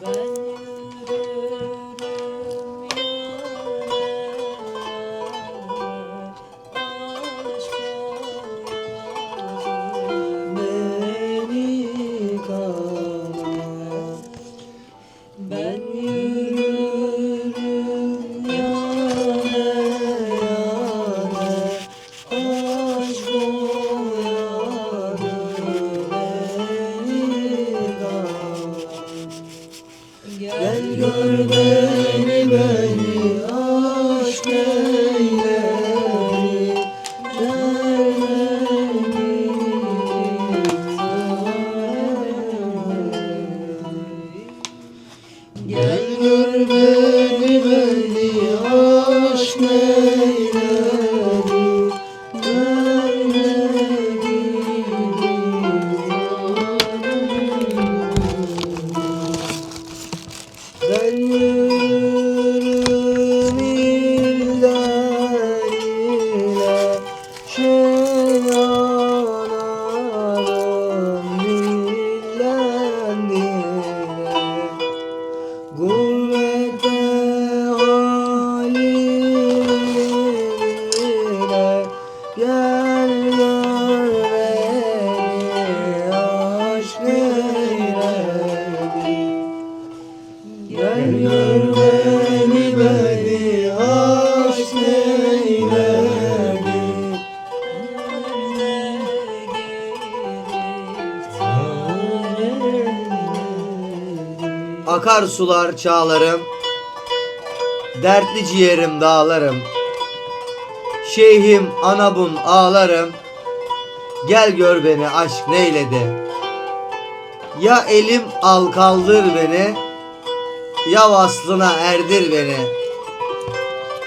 Ben Gel gör beni beni aşk eyleri Gel gör beni beni aşk eyleri you. Akar sular çağlarım Dertli ciğerim dağlarım. Şeyhim anabun ağlarım Gel gör beni aşk neyledi. Ya elim al kaldır beni Ya vaslına erdir beni.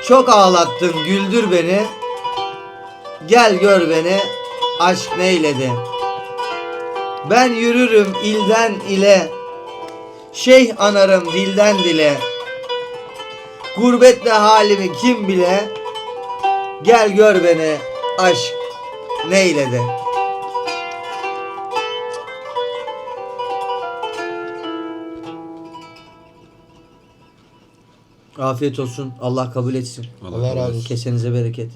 Çok ağlattın güldür beni Gel gör beni aşk neyledi. Ben yürürüm ilden ile Şeyh anarım dilden dile Gurbetle halimi kim bile Gel gör beni aşk neyledi Afiyet olsun. Allah kabul etsin. Allah razı olsun. Kesenize bereket.